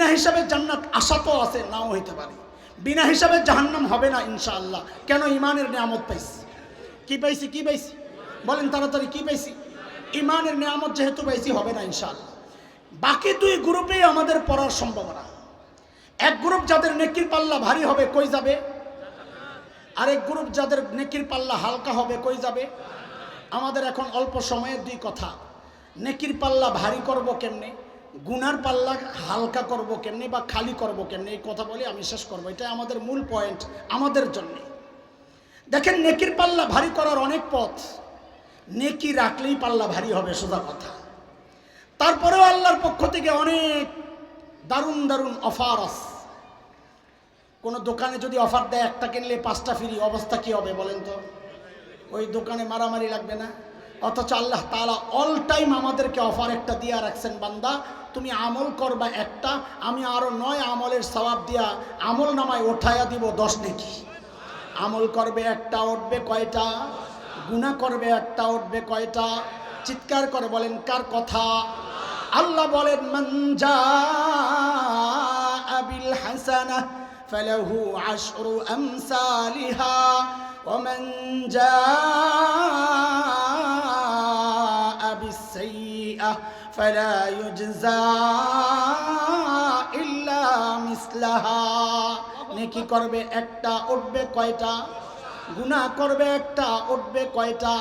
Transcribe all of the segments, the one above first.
বিনা হিসাবে জান্নাত আশা তো আছে, নাও হইতে পারে। বিনা হিসাবে জাহান্নাম হবে না, ইনশাআল্লাহ। কেন ইমানের নিয়ামত পাইছি? কি পাইছি কি পাইছি? বলেন তাড়াতাড়ি, কি পাইছি? ইমানের নিয়ামত যেহেতু পাইছি, হবে না, ইনশাআল্লাহ। বাকি দুই গ্রুপেই আমাদের পড়ার সম্ভাবনা। এক গ্রুপ যাদের নেকির পাল্লা ভারী হবে, কই যাবে? আরেক গ্রুপ যাদের নেকির পাল্লা হালকা হবে, কই যাবে? আমাদের এখন অল্প সময়ের দুই কথা। নেকির পাল্লা ভারী করব কেমনে? গুনার পাল্লা হালকা করব কেমনে বা খালি করব কেমনে? এই কথা বলে আমি শেষ করব। এটা আমাদের মূল পয়েন্ট আমাদের জন্য। দেখেন, নেকির পাল্লা ভারী করার অনেক পথ। নেকি রাখলেই পাল্লা ভারী হবে, সোজা কথা। তারপরেও আল্লাহর পক্ষ থেকে অনেক দারুণ দারুণ অফার আছে। কোনো দোকানে যদি অফার দেয়, একটা কিনলে পাঁচটা ফ্রি অবস্থা কি হবে বলেন তো? ওই দোকানে মারামারি লাগবে না? অথচ আল্লাহ তালা অল টাইম আমাদেরকে অফার একটা দিয়া রাখছেন, বান্দা। তুমি আমল করবা একটা, আমি আরও নয় আমলের সবাব দিয়া আমল নামায় ওঠায়া দিব দশ নাকি। আমল করবে একটা, উঠবে কয়টা? গুণা করবে একটা, উঠবে কয়টা? চিৎকার করে বলেন, কার কথা? আল্লাহ বলেন মঞ্জা আবিল হাসানা ফেলহু আশরু আমসালিহা লিহা ও জা بالسيئة فلا يجزى إلا مثلها নেকি করবে একটা উঠবে কয়টা গুনাহ করবে একটা উঠবে কয়টা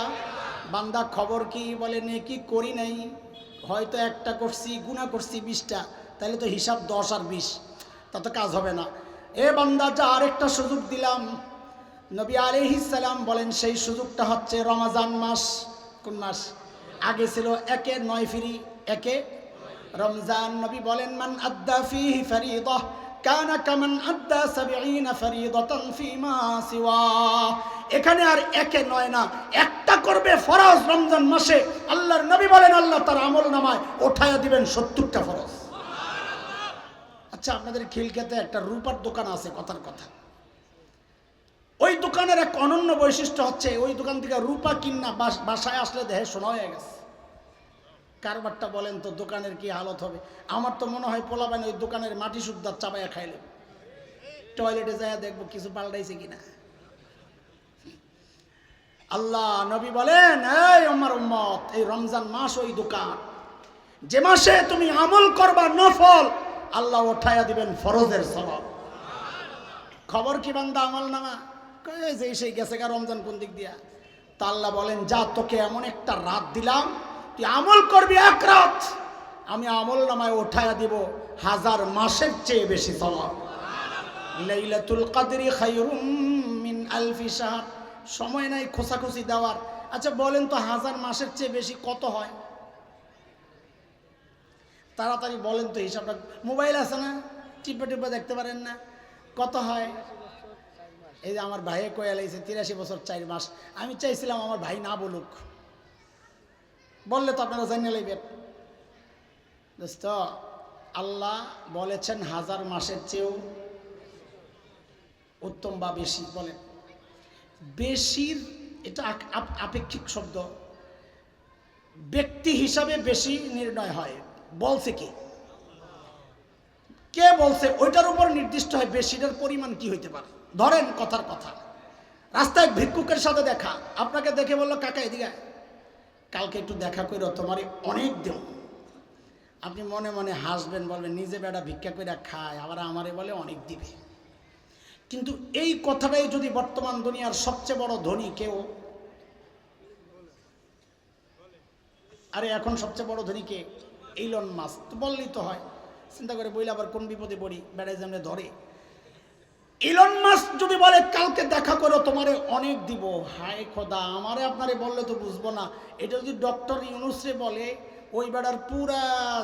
বান্দা খবর কি বলে নেকি করি নাই হয়তো একটা করছি গুনাহ করছি বিশটা তাহলে তো হিসাব দশ আর বিশ তাতে কাজ হবে না এ বান্দা যা আরেকটা সুযোগ দিলাম নবী সালাম বলেন সেই সুযোগটা হচ্ছে রমাজান মাস কোন মাস আগে ছিল একে, নয় ফিরি, একে। রমজান নবী বলেন, মান আদ্দা ফিহি ফরিদাহ কানা কামান আদ্দা সাবিঈনা ফরিদাতান ফিমা সিওয়া। এখানে আর একে নয় না, একটা করবে ফরজ রমজান মাসে। আল্লাহর নবী বলেন, আল্লাহ তার আমল নামায় ওঠায়া দিবেন সত্তরটা ফরজ। আচ্ছা আপনাদের খিলকেতে একটা রূপার দোকান আছে, কথার কথা। ওই দোকানের এক অনন্য বৈশিষ্ট্য হচ্ছে, ওই দোকান থেকে রূপা কিন্না বাস- বাসায় আসলে দেহে শোনা হয়ে গেছে। কারবারটা বলেন তো, দোকানের কি হালত হবে? আমার তো মনে হয় পোলাবেন ওই দোকানের মাটি সুদ্ধার চাপাইয়া খাইলে টয়লেটে যায় দেখব কিছু পাল্টাইছে কিনা। আল্লাহ নবী বলেন, এই আমার উম্মত, এই রমজান মাস ওই দোকান। যে মাসে তুমি আমল করবা নফল, আল্লাহ ওঠাইয়া দিবেন ফরজের স্বভাব খবর কি বান্দা, আমল নামা? যে সেই গেছে গা রমজান কোন দিক দিয়া। তা আল্লাহ বলেন, যা, তোকে এমন একটা রাত দিলাম, তুই আমল করবি এক রাত। আমি আমল নামায় ওঠাইয়া দিব হাজার মাসের চেয়ে বেশি স্বভাব লাইলাতুল কাদরি খায়রুম মিন আলফি শাহর। সময় নাই খোসাখুসি দেওয়ার। আচ্ছা বলেন তো হাজার মাসের চেয়ে বেশি কত হয়? তাড়াতাড়ি বলেন তো হিসাবটা। মোবাইল আছে না? টিপে টিপে দেখতে পারেন না। কত হয়? এই যে আমার ভাইয়ে কয়ে লাইছে, তিরাশি বছর চার মাস। আমি চাইছিলাম আমার ভাই না বলুক। বললে তো আপনারা জানিয়ে দোস্ত, আল্লাহ বলেছেন হাজার মাসের চেয়েও উত্তম বা বেশি বলেন। বেশির, এটা আপেক্ষিক শব্দ। ব্যক্তি হিসাবে বেশি নির্ণয় হয়। বলছে কি? কে বলছে? ওইটার উপর নির্দিষ্ট হয় বেশিটার পরিমাণ কি হইতে পারে? ধরেন কথার কথা। রাস্তায় ভিক্ষুকের সাথে দেখা। আপনাকে দেখে বলল, কাকা, এদিকে কালকে একটু দেখা করো তোমার অনেক দেব আপনি মনে মনে হাসবেন, বলবেন, নিজে বেটা ভিক্ষা করে খায়, আবার আমারে বলে অনেক দিবে। কিন্তু এই কথাটাই যদি বর্তমান দুনিয়ার সবচেয়ে বড় ধনী কেউ আরে, এখন সবচেয়ে বড় ধনী কে? ইলন মাস তো বললেই তো হয়। চিন্তা করে বইলে আবার কোন বিপদে পড়ি? বেড়াই যেমন ধরে। ইলন মাস যদি বলে, কালকে দেখা করো, তোমারে অনেক দিব। হায় খোদা, আমারে আপনারে বললে তো বুঝব না। এটা যদি ডক্টর ইউনুসে বলে, ওই বেড়ার পুরা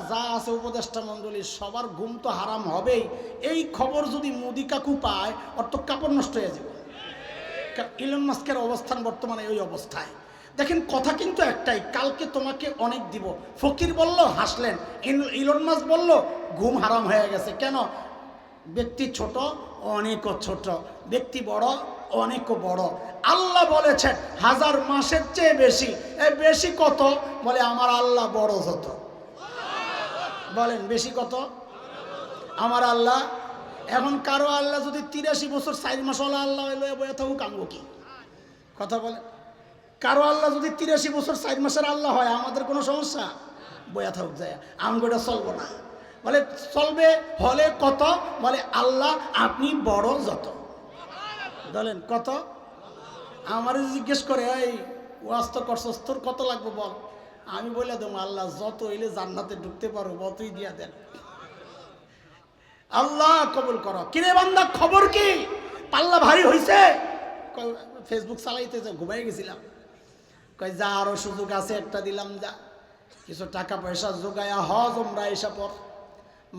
যা আছে উপদেষ্টা মণ্ডলী, সবার ঘুম তো হারাম হবেই। এই খবর যদি মুদি কাকু পায় তো কাপড় নষ্ট হয়ে যাবে। ইলন মাস্কের অবস্থান বর্তমানে ওই অবস্থায়। দেখেন, কথা কিন্তু একটাই, কালকে তোমাকে অনেক দিব। ফকির বলল, হাসলেন। ইলন মাস বলল, ঘুম হারাম হয়ে গেছে। কেন? ব্যক্তি ছোট অনেকও ছোট। ব্যক্তি বড় অনেকও বড়। আল্লাহ বলেছেন, হাজার মাসের চেয়ে বেশি। এ বেশি কত? বলে, আমার আল্লাহ বড় যত। বলেন, বেশি কত? আমার আল্লাহ, এখন কারও আল্লাহ যদি তিরাশি বছর, চার মাস আল্লাহ বয়ে থাকুক আনব কি? কথা বলে কারও আল্লাহ যদি তিরাশি বছর, চার মাসের আল্লাহ হয়, আমাদের কোনো সমস্যা? বয়া থাকুক, যায়। আমগোটা চলবো না। বলে চলবে হলে কত? বলে আল্লাহ আপনি বড় যত। বলেন কত? আমার জিজ্ঞেস করে এই ওয়াজ তো করছস তোর কত লাগবে বল? আমি বলে দেবো আল্লাহ যত এলে জান্নাতে ঢুকতে পারো অতই দিয়া দেন। আল্লাহ কবুল করো। কিরে বান্দা খবর কি? পাল্লা ভারী কয়, ফেসবুক চালাইতেছে ঘুমাই গেছিলাম। কয় যা আরও সুযোগ আছে একটা দিলাম যা। কিছু টাকা পয়সা যোগায়া হজ ওমরা এসা পর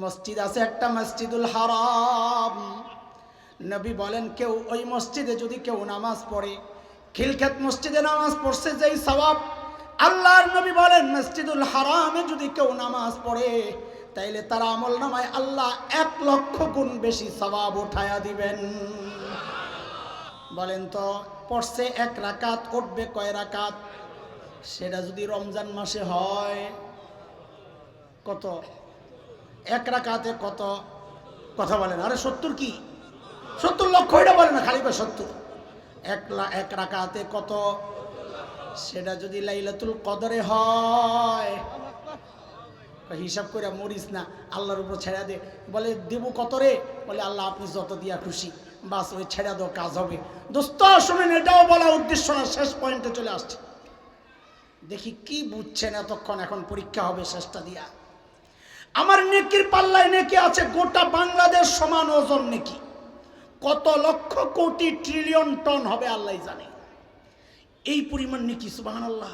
মসজিদ আছে একটা মসজিদুল হারাম। নবী বলেন, কেউ ওই মসজিদে যদি কেউ নামাজ পড়ে খিলক্ষেত মসজিদে নামাজ পড়ছে যেই সওয়াব আল্লাহর নবী বলেন, মসজিদুল হারামে যদি কেউ নামাজ পড়ে, তাইলে তার আমল নামায় আল্লাহ এক লক্ষ গুণ বেশি সওয়াব উঠায়া দিবেন। বলেন তো, পড়ছে এক রাকাত, উঠবে কয় রাকাত? সেটা যদি রমজান মাসে হয়, কত? এক রাকাতে কত কথা বলেন? আরে সত্তর কি? সত্তর লক্ষ এটা বলে না, খালি কয় সত্তর। এক এক রাকাতে কত? সেটা যদি লাইলাতুল কদরে হয় হিসাব করে মরিস না, আল্লাহর উপর ছেড়া দে। বলে, দেব কত রে? বলে, আল্লাহ, আপনি যত দিয়া খুশি, বাস ওই ছেড়া দাও, কাজ হবে। দোস্ত, শোনেন, এটাও বলা উদ্দেশ্য না, শেষ পয়েন্টে চলে আসছে। দেখি কি বুঝছেন এতক্ষণ, এখন পরীক্ষা হবে শেষটা দিয়া। আমার নেকির পাল্লায় নেকি আছে, গোটা বাংলাদেশ সমান ওজন নেকি। কত লক্ষ কোটি ট্রিলিয়ন টন হবে আল্লাহ জানে। এই পরিমাণ নেকি সুবাহান আল্লাহ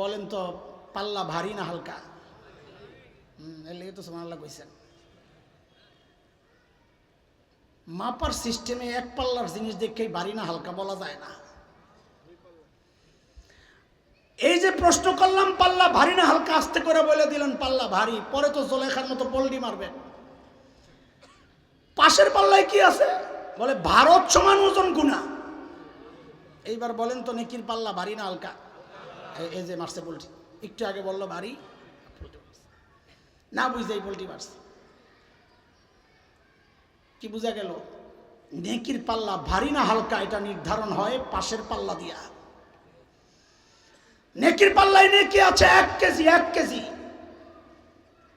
বলেন তো, পাল্লা ভারী না হালকা? এর লেগে তো সুবাহান আল্লাহ কইছেন। মাপার সিস্টেমে এক পাল্লার জিনিস দেখেই ভারী না হালকা বলা যায় না। এই যে প্রশ্ন করলাম, পাল্লা ভারী না, হালকা আস্তে করে বলে দিলেন, পাল্লা ভারী। পরে তো জলেখার মতো পল্টি মারবেন। পাশের পাল্লায় কি আছে? বলে, ভারত সমান ওজন গুণা। এইবার বলেন তো, নেকির পাল্লা ভারী না হালকা? এই- যে মারছে পোলট্রি একটু আগে বলল, ভারী। না বুঝতেই পোলট্রি মারছে। কি বোঝা গেল? নেকির পাল্লা ভারী না হালকা, এটা নির্ধারণ হয় পাশের পাল্লা দিয়া। নেকির পাল্লায় নেকি আছে, এক কেজি এক কেজি।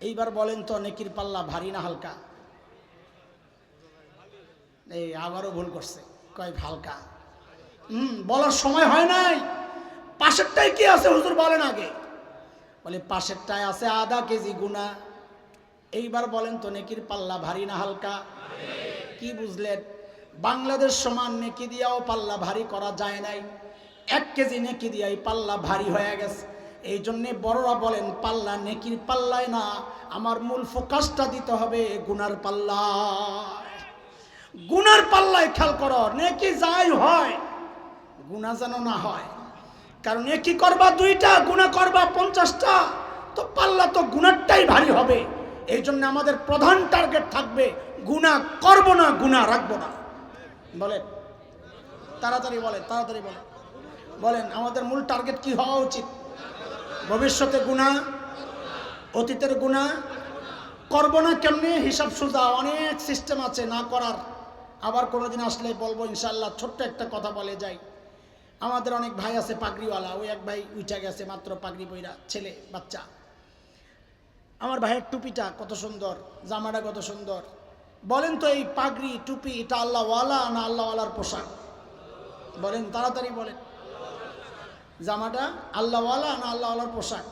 এইবার বলেন তো, নেকির পাল্লা ভারী না হালকা? এই, আবারও ভুল করছে। কয়, হালকা? হুম, বলার সময় হয় নাই। পাশেরটাই কি আছে, হুজুর বলেন আগে। বলে, পাশেরটায় আছে আধা কেজি গুণা। এইবার বলেন তো, নেকির পাল্লা ভারী না হালকা? কি বুঝলেন? বাংলাদেশ সমান নেকি দিয়াও পাল্লা ভারী করা যায় নাই। এক কেজি নেকি দিয়াই পাল্লা ভারী হয়ে গেছে। এই জন্যে বড়রা বলেন, পাল্লা নেকির পাল্লায় না, আমার মূল ফোকাসটা দিতে হবে গুনার পাল্লা গুনার পাল্লায় খেয়াল করো, নেকি যাই হয় গুণা যেন না হয়। কারণ নেকি করবা দুইটা গুণা করবা পঞ্চাশটা, তো পাল্লা তো গুণারটাই ভারী হবে। এই জন্য আমাদের প্রধান টার্গেট থাকবে গুণা করব না গুণা রাখব না। বলে তাড়াতাড়ি বলে তাড়াতাড়ি বলেন। বলেন, আমাদের মূল টার্গেট কি হওয়া উচিত? ভবিষ্যতে গুণা, অতীতের গুণা, করব না কেমনি? হিসাব সোজা, অনেক সিস্টেম আছে, না করার। আবার কোনোদিন আসলে বলব ইনশাল্লাহ ছোট্ট একটা কথা বলে যাই। আমাদের অনেক ভাই আছে পাগড়িওয়ালা, ওই এক ভাই উঠা গেছে, মাত্র পাগড়ি বইরা ছেলে, বাচ্চা। আমার ভাইয়ের টুপিটা কত সুন্দর, জামাটা কত সুন্দর। বলেন তো এই পাগড়ি, টুপি, এটা আল্লাহওয়ালা না আল্লাহওয়ালার পোশাক? বলেন, তাড়াতাড়ি বলেন। জামাটা আল্লাহওয়ালা না আল্লাহওয়ালার পোশাক?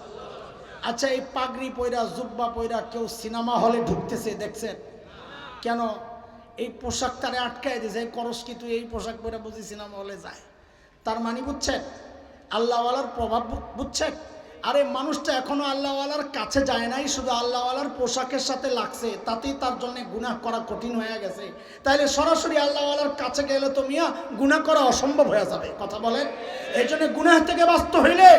আচ্ছা এই পাগড়ি পয়রা জুব্বা পয়রা কেউ সিনেমা হলে ঢুকতেছে, দেখছেন? কেন? এই পোশাক তারে আটকায় দিয়েছে এই করস কি তুই এই পোশাক পরে বুঝি সিনেমা হলে যায়? তার মানে বুঝছেন? আল্লাহওয়ালার প্রভাব বুঝছেন? আরে মানুষটা এখনও আল্লাহওয়ালার কাছে যায় নাই, শুধু আল্লাহওয়ালার পোশাকের সাথে লাগছে, তাতেই তার জন্য গুনাহ করা কঠিন হয়ে গেছে। তাইলে সরাসরি আল্লাহওয়ালার কাছে গেলে তো মিয়া গুনাহ করা অসম্ভব হয়ে যাবে, কথা বলেন? এই জন্য গুনাহ থেকে বাঁচতে হইলে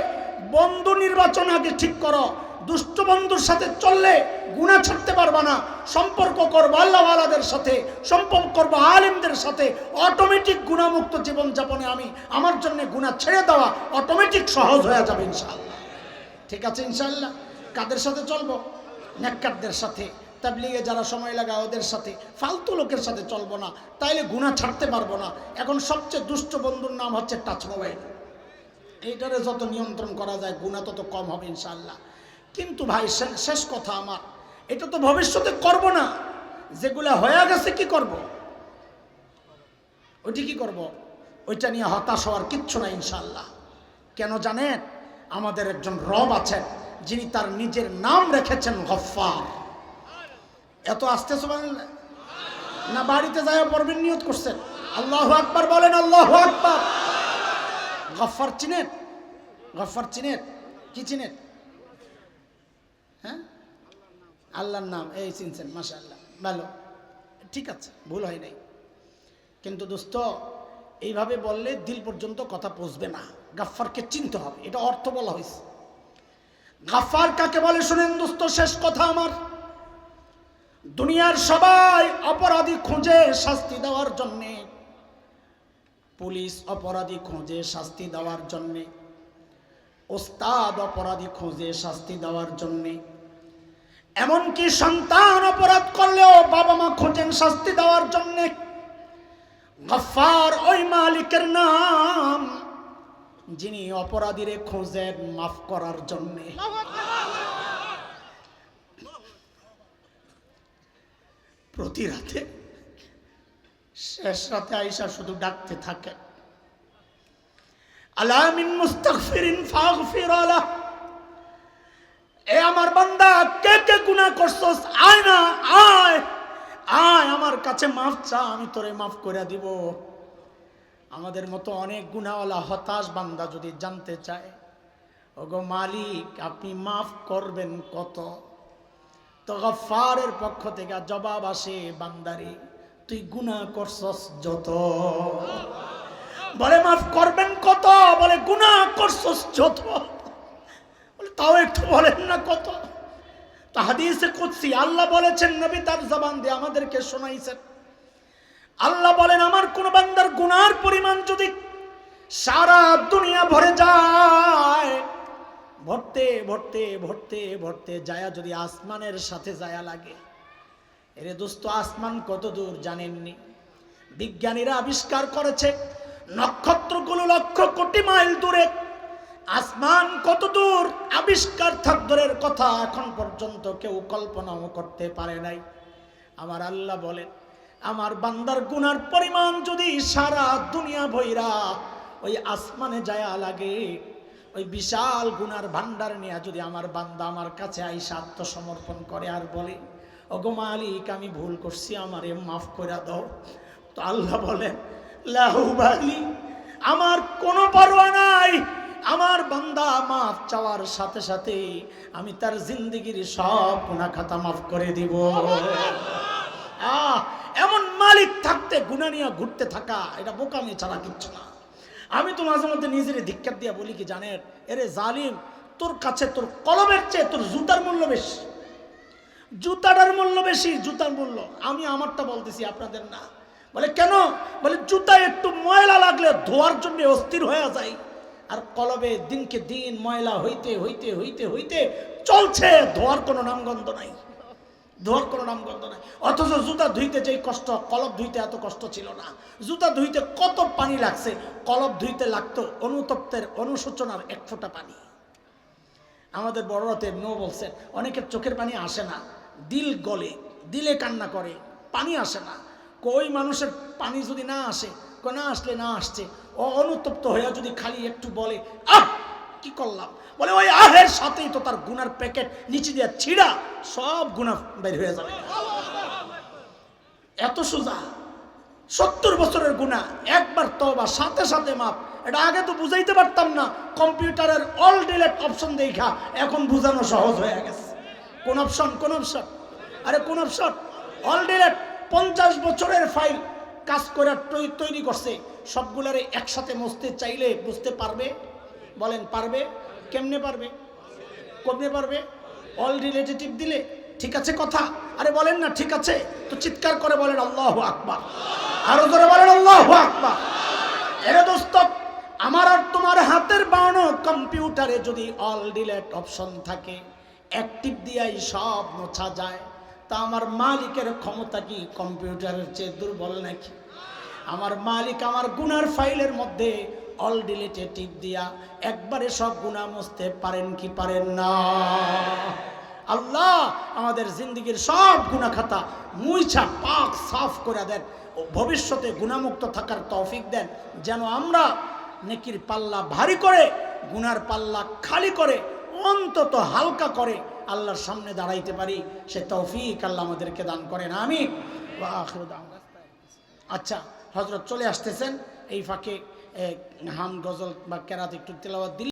বন্ধু নির্বাচন আগে ঠিক করো, দুষ্ট বন্ধুর সাথে চললে গুণা ছাড়তে পারবা না, সম্পর্ক করব আল্লাহওয়ালাদের সাথে, সম্পর্ক করব আলিমদের সাথে অটোমেটিক গুণামুক্ত জীবনযাপনে আমি, আমার জন্য গুণা ছেড়ে দেওয়া অটোমেটিক সহজ হয়ে যাবে ইনশাআল্লাহ। ঠিক আছে ইনশাল্লাহ কাদের সাথে চলবো? নেককারদের সাথে। তাবলিগে যারা সময় লাগায় ওদের সাথে। ফালতু লোকের সাথে চলবো না। তাইলে গুণা ছাড়তে পারব না। এখন সবচেয়ে দুষ্ট বন্ধুর নাম হচ্ছে টাচ মোবাইল। এইটারে যত নিয়ন্ত্রণ করা যায় গুণা তত কম হবে ইনশাল্লাহ কিন্তু ভাই শেষ কথা আমার। এটা তো ভবিষ্যতে করব না। যেগুলা হয়ে গেছে কি করব? ওইটি কি করব? ওইটা নিয়ে হতাশ হওয়ার কিচ্ছু না ইনশাল্লাহ কেন জানেন? আমাদের একজন রব আছেন, যিনি তার নিজের নাম রেখেছেন গফ্ফার। এত আস্তে। না, বাড়িতে যায় পড়বেন, নিয়ত করছেন। আল্লাহ আকবার বলেন, আল্লাহ আকবার। গফ্ফার চিনেন? গফ্ফার চিনেন? কি চিনেন? হ্যাঁ? আল্লাহর নাম, এই চিনছেন মাসা আল্লাহ ভালো। ঠিক আছে, ভুল হয় নাই। কিন্তু দোস্ত, এইভাবে বললে দিল পর্যন্ত কথা পৌঁছবে না। গাফফারকে চিনতে হবে, এটা অর্থ বলা হয়েছে। গাফফার কাকে বলে শুনেন দোস্ত, শেষ কথা আমার। দুনিয়ার সবাই অপরাধী খুঁজে শাস্তি দেওয়ার জন্যে। পুলিশ অপরাধী খোঁজে শাস্তি দেওয়ার জন্যে। ওস্তাদ অপরাধী খোঁজে শাস্তি দেওয়ার জন্যে। এমনকি সন্তান অপরাধ করলেও বাবা মা খোঁজেন শাস্তি দেওয়ার জন্যে। গফার ওই মালিকের নাম যিনি অপরাধীরে খোঁজেন মাফ করার জন্যে। প্রতি রাতে, শেষ রাতে আইসা শুধু ডাকতে থাকে। আলামিন মুস্তাগফিরিন ফাগফির আলা এ আমার বান্দা, কে কে গুনাহ করছস? আয় না, আয় আয়, আমার কাছে মাফ চা, আমি তোরে মাফ করে দিব। আমাদের মতো অনেক গুনাহওয়ালা হতাশ বান্দা যদি জানতে চায়, ওগো মালিক, আপনি মাফ করবেন কত? তো পক্ষ থেকে জবাব আসে, বান্দারে, তুই গুনাহ করছস যত। বলে, মাফ করবেন কত? বলে গুনাহ করছস যত। বলে, তাও একটু বলেন না কত? তা হাদিসে কুদসি, আল্লাহ বলেছেন, নবী তার জবান দিয়ে আমাদেরকে শোনাইছেন। আল্লাহ বলেন, আমার কোন বান্দার গুনার পরিমাণ যদি সারা দুনিয়া ভরে যায়, ভরতে ভরতে ভরতে ভরতে যায়া, যদি আসমানের সাথে যায়া লাগে, এরে দোস্ত, আসমান কত দূর জানেননি? বিজ্ঞানীরা আবিষ্কার করেছে, নক্ষত্রগুলো লক্ষ কোটি মাইল দূরে, আসমান কত দূর? আবিষ্কার থাকদরের কথা এখন পর্যন্ত কেউ কল্পনাও করতে পারে নাই। আমার আল্লাহ বলেন আমার বান্দার গুনার পরিমাণ যদি সারা দুনিয়া ভৈরা, ওই আসমানে যায়া লাগে, ওই বিশাল গুনার ভান্ডার নিয়ে যদি আমার বান্দা আমার কাছে আইসা আত্মসমর্পণ করে আর বলে, ওগো মালিক, আমি ভুল করছি, আমারে মাফ করে দাও। তো আল্লাহ বলেন লাহুবালি আমার কোনো পরোয়া নাই। আমার বান্দা মাফ চাওয়ার সাথে সাথে আমি তার জিন্দগির সব গুণা খাতা মাফ করে দিব। আহ! মালিক থাকতে, গুণা নিয়ে ঘুরতে থাকা, এটা বোকামি ছাড়া কিচ্ছু না। আমি তো মাঝে মধ্যে নিজের ধিক্কার দিয়া বলি কি, জানেন, এরে জালিম, তোর কাছে তোর কলমের চেয়ে তোর জুতার মূল্য বেশি। জুতাটার মূল্য বেশি, জুতার মূল্য। আমি আমারটা বলতেছি আপনাদের না। বলে, কেন? বলে, জুতা একটু ময়লা লাগলে ধোয়ার জন্য অস্থির হয়ে যায়। আর কলবে দিনকে দিন ময়লা হইতে হইতে হইতে হইতে চলছে, ধোয়ার কোনো নামগন্ধ নাই। ধোয়ার কোনো নাম নামগন্ধ নাই। অথচ জুতা ধুইতে যেই কষ্ট কলব ধুইতে এত কষ্ট ছিল না। জুতা ধুইতে কত পানি লাগছে কলব ধুইতে লাগতো অনুতপ্তের অনুশোচনার এক ফোঁটা পানি। আমাদের বড়রাতে নো বলছেন, অনেকের চোখের পানি আসে না, দিল গলে, দিলে কান্না করে, পানি আসে না। কই মানুষের পানি যদি না আসে না আসলে না আসছে অনুতপ্ত হয়ে যদি খালি একটু বলে, আহ! কি করলাম? বলে, ওই আহের সাথেই তো তার গুনার প্যাকেট নিচে দিয়ে ছিঁড়া, সব গুণা বের হয়ে যাবে। এত সোজা। সত্তর বছরের গুণা একবার তবা সাথে সাথে মাপ এটা আগে তো বুঝাইতে পারতাম না, কম্পিউটারের অল ডিলেট অপশন দেখা, এখন বুঝানো সহজ হয়ে গেছে। কোন অপশন কোন অপশন? আরে, কোন অপশন? অল ডিলেট পঞ্চাশ বছরের ফাইল কাজ করে তৈরি করছে। সবগুলারে একসাথে মুছতে চাইলে বুঝতে পারবে। বলেন, পারবে? কেমনে পারবে? কমনে পারবে? অল রিলেটেটিভ দিলে ঠিক আছে কথা? আরে বলেন না, ঠিক আছে? তো চিৎকার করে বলেন, আল্লাহ আকবার। আরও ধরে বলেন, আল্লাহ আকবার। এরে দোস্ত, আমার আর তোমার হাতের বানানো কম্পিউটারে যদি অল ডিলেট অপশন থাকে অ্যাক্টিভ দিয়াই সব মোছা যায়। তা আমার মালিকের ক্ষমতা কি কম্পিউটারের চেয়ে দুর্বল নাকি? আমার মালিক আমার গুনার ফাইলের মধ্যে অল ডিলিটে দিয়া, একবারে সব গুণা মুছতে পারেন কি পারেন না? আল্লাহ আমাদের জিন্দগির সব গুণা খাতা মুইছা, পাক, সাফ করে দেন ভবিষ্যতে গুণামুক্ত থাকার তৌফিক দেন, যেন আমরা নেকির পাল্লা ভারী করে গুনার পাল্লা খালি করে, অন্তত হালকা করে আল্লাহর সামনে দাঁড়াইতে পারি, সে তৌফিক আল্লাহ আমাদেরকে দান করেন আমি আচ্ছা হজরত চলে আসতেছেন, এই ফাঁকে হাম গজল বা কেরাত একটু তেলাওয়াত দিলে